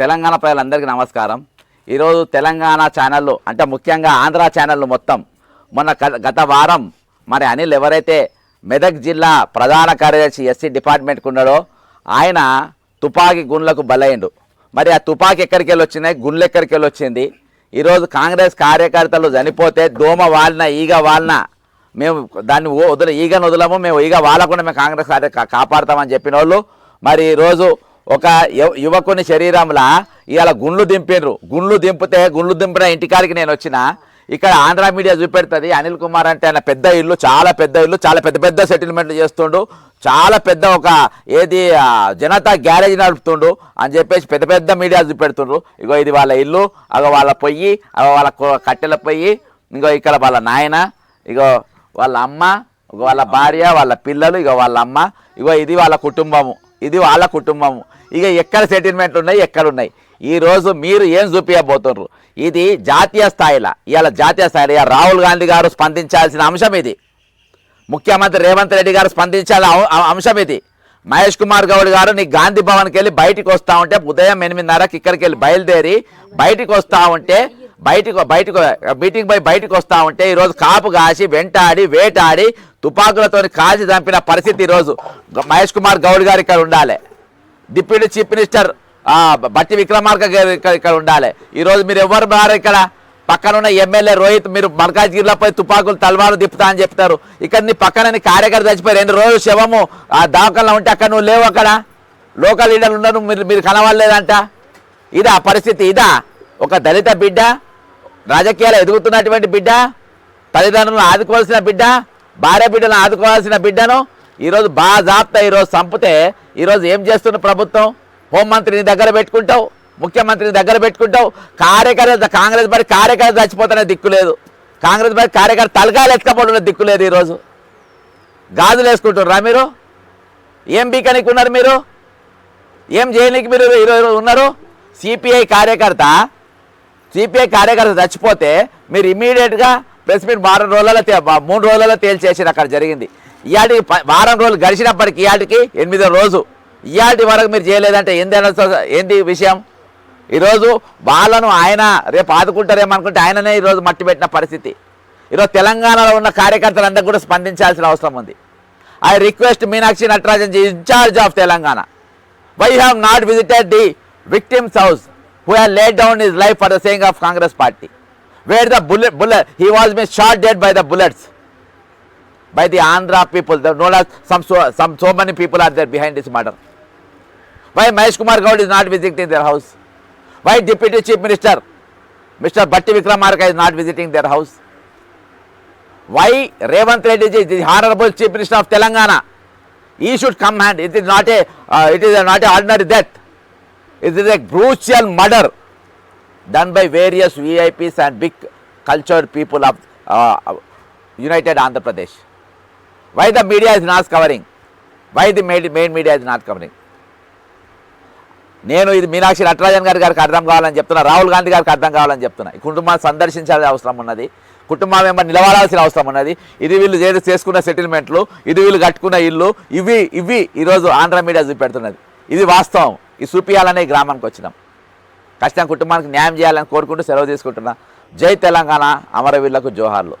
తెలంగాణ ప్రజలందరికీ నమస్కారం. ఈరోజు తెలంగాణ ఛానళ్ళు అంటే ముఖ్యంగా ఆంధ్ర ఛానళ్ళు మొత్తం. మొన్న గత- వారం మరి అనిల్ ఎవరైతే మెదక్ జిల్లా ప్రధాన కార్యదర్శి ఎస్సీ డిపార్ట్మెంట్కి ఉన్నాడో ఆయన తుపాకీ గుండ్లకు బలైండు. మరి ఆ తుపాకీ ఎక్కడికి వెళ్ళి వచ్చినాయి గుండ్లు ఎక్కడికి వెళ్ళి వచ్చింది ఈరోజు కాంగ్రెస్ కార్యకర్తలు చనిపోతే దోమ వాలిన ఈగ వాలిన మేము దాన్ని వదిలి ఈగను వదలము మేము ఈగ వాలకుండా మేము కాంగ్రెస్ కార్య కాపాడతామని చెప్పిన వాళ్ళు మరి ఈరోజు ఒక యువకుని శరీరంలో ఇవాళ గుండ్లు దింపిర్రు. గుండ్లు దింపితే గుండ్లు దింపిన ఇంటికాడికి నేను వచ్చిన ఇక్కడ ఆంధ్ర మీడియా చూపెడుతుంది అనిల్ కుమార్ అంటే ఆయన పెద్ద ఇల్లు చాలా పెద్ద ఇల్లు చాలా పెద్ద పెద్ద సెటిల్మెంట్లు చేస్తుండు చాలా పెద్ద ఒక ఏది జనతా గ్యారేజ్ నడుపుతుండు అని చెప్పేసి పెద్ద పెద్ద మీడియా చూపెడుతుండ్రు. ఇగో ఇది వాళ్ళ ఇల్లు అగో వాళ్ళ పొయ్యి అగో వాళ్ళ కట్టెల పొయ్యి ఇంకో ఇక్కడ వాళ్ళ నాయన ఇగో వాళ్ళ అమ్మ ఇగో వాళ్ళ భార్య వాళ్ళ పిల్లలు ఇగో వాళ్ళ అమ్మ ఇగో ఇది వాళ్ళ కుటుంబము. ఇది వాళ్ళ కుటుంబము. ఇక ఎక్కడ సెటిల్మెంట్ ఉన్నాయి? ఎక్కడున్నాయి ఈరోజు ఈ రోజు మీరు ఏం చూపించబోతున్నారు ఇది జాతీయ స్థాయిలో? ఇవాళ జాతీయ స్థాయిలో రాహుల్ గాంధీ గారు స్పందించాల్సిన అంశం ఇది. ముఖ్యమంత్రి రేవంత్ రెడ్డి గారు స్పందించాల అం- అంశం ఇది. మహేష్ కుమార్ గౌడ్ గారు నీ గాంధీ భవన్కి వెళ్ళి బయటికి వస్తా ఉంటే ఉదయం ఎనిమిదిన్నరకి ఇక్కడికి వెళ్ళి బయలుదేరి బయటికి వస్తా ఉంటే బయటికి బయటకు మీటింగ్ పోయి బయటకు వస్తూ ఉంటే ఈరోజు కాపు కాసి వెంటాడి వేటాడి తుపాకులతో కాల్చి చంపిన పరిస్థితి ఈరోజు. మహేష్ కుమార్ గౌడ్ గారు ఇక్కడ ఉండాలి. డిప్యూటీ చీఫ్ మినిస్టర్ బట్టి విక్రమార్క గారు ఇక్కడ ఇక్కడ ఉండాలి. ఈరోజు మీరు ఎవరు మారు ఇక్కడ? పక్కన ఉన్న ఎమ్మెల్యే రోహిత్ మీరు మల్కాజ్గిరిలో పోయి తుపాకులు తలవారు దిప్పుతా అని చెప్తారు. ఇక్కడ నీ పక్కన కార్యకర్త చచ్చిపోయి రెండు రోజులు శవము ఆ దావకంలో ఉంటే అక్కడ నువ్వు లేవు అక్కడ. లోకల్ లీడర్లు ఉండను మీరు మీరు కనవలేదంట ఇదా పరిస్థితి ఇదా? ఒక దళిత బిడ్డ రాజకీయాలు ఎదుగుతున్నటువంటి బిడ్డ తల్లిదండ్రులను ఆదుకోవాల్సిన బిడ్డ భార్య బిడ్డను ఆదుకోవాల్సిన బిడ్డను ఈరోజు బాగా జాప్తా ఈరోజు చంపితే ఈరోజు ఏం చేస్తున్న ప్రభుత్వం? హోంమంత్రిని దగ్గర పెట్టుకుంటావు ముఖ్యమంత్రిని దగ్గర పెట్టుకుంటావు కార్యకర్త కాంగ్రెస్ పార్టీ కార్యకర్త చచ్చిపోతానే దిక్కు లేదు. కాంగ్రెస్ పార్టీ కార్యకర్త తలకాయలు ఎత్తుకపోవడం దిక్కు లేదు ఈరోజు. గాజులు వేసుకుంటున్నారా మీరు? ఏం బీకనికి ఉన్నారు మీరు? ఏం చేయడానికి మీరు ఈరోజు ఉన్నారు? సిపిఐ కార్యకర్త సిపిఐ కార్యకర్త చచ్చిపోతే మీరు ఇమీడియట్గా ప్రెస్ మీట్ వారం రోజులలో మూడు రోజులలో తేల్చేసారు అక్కడ జరిగింది. ఇవాటి వారం రోజులు గడిచినప్పటికీ ఇవాటికి ఎనిమిదో రోజు. ఇవాటి వరకు మీరు చేయలేదంటే ఏంది ఏంటి విషయం? ఈరోజు వాళ్ళను ఆయన రేపు ఆదుకుంటారేమనుకుంటే ఆయననే ఈరోజు మట్టి పెట్టిన పరిస్థితి. ఈరోజు తెలంగాణలో ఉన్న కార్యకర్తలందరూ కూడా స్పందించాల్సిన అవసరం ఉంది. I request Meenakshi Natarajan in-charge of Telangana. Why have not visited the victims house who have laid down his life for the sake of Congress party where the bullet bullet he was been shot dead by the bullets by the Andhra people. The no less some so, some so many people are there behind this murder. Why Mahesh Kumar Gaud is not visiting their house? Why Deputy Chief Minister Mr. Bhatti Vikramarka is not visiting their house? Why Revant Reddy is the Honorable Chief Minister of Telangana? He should come and it is not a uh, it is not a ordinary death. It is a brutal murder done by various VIPs and big cultured people of uh, United Andhra Pradesh. Why the media is not covering? Why the main is media is not covering? నేను ఇది మీనాక్షి నటరాజన్ గారి గారికి అర్థం కావాలని చెప్తున్నా రాహుల్ గాంధీ గారికి అర్థం కావాలని చెప్తున్నా ఈ కుటుంబాన్ని సందర్శించాల్సిన అవసరం ఉన్నది కుటుంబం వెంబడి నిలబడాల్సిన అవసరం ఉన్నది ఇది వీళ్ళు చేసి చేసుకున్న సెటిల్మెంట్లు ఇది వీళ్ళు కట్టుకున్న ఇల్లు ఇవి ఇవి ఈరోజు ఆంధ్ర మీడియా చూపెడుతున్నది ఇది వాస్తవం ఈ సూపియాలనే ఈ గ్రామానికి వచ్చినాం ఖచ్చితంగా కుటుంబానికి న్యాయం చేయాలని కోరుకుంటూ సెలవు తీసుకుంటున్నా. జై తెలంగాణ అమరవీరులకు జోహార్లు.